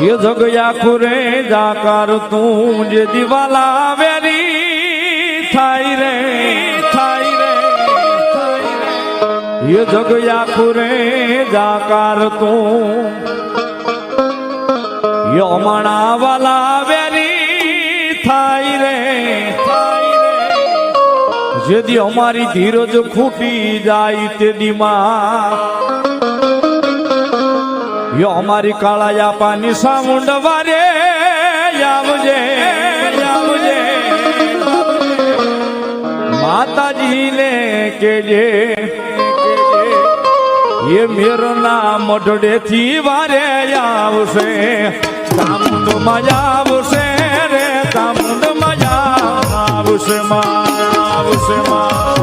ખુરે જાકાર તું જે દિવાલા વેરી થાય રે થાય રે થાય રે. એ જગયા ખુરે જાકાર તું એ અમાણા વાલા વેરી થાય રે થાય રે જેદી અમારી ધીરજ ખૂટી જાય તે દીમાં યો અમારી કાળાયા પાની સામુંડ વારે આવજે આવજે. માતાજીને કેજે એ મેરના મઢડેથી વારે આવશે ચામુંડ મજા આવશે રે ચામુંડ મજા આવશે માં આવશે માં.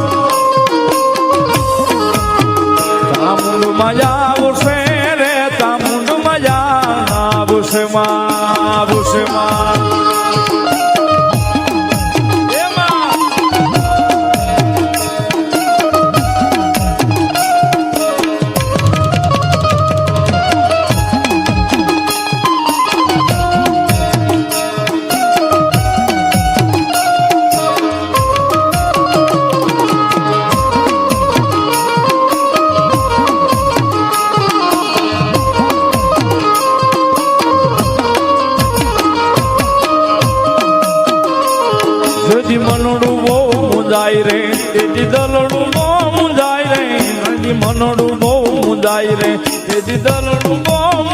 ચામુંડ મજા આવશે આવશે માં જેથી મનડું બહુ મુંજાય રે. તેથી દલડું બહુ મુંજાય રે. તેથી મનડું બહુ મુંજાય રે. તેથી દલડું બહુ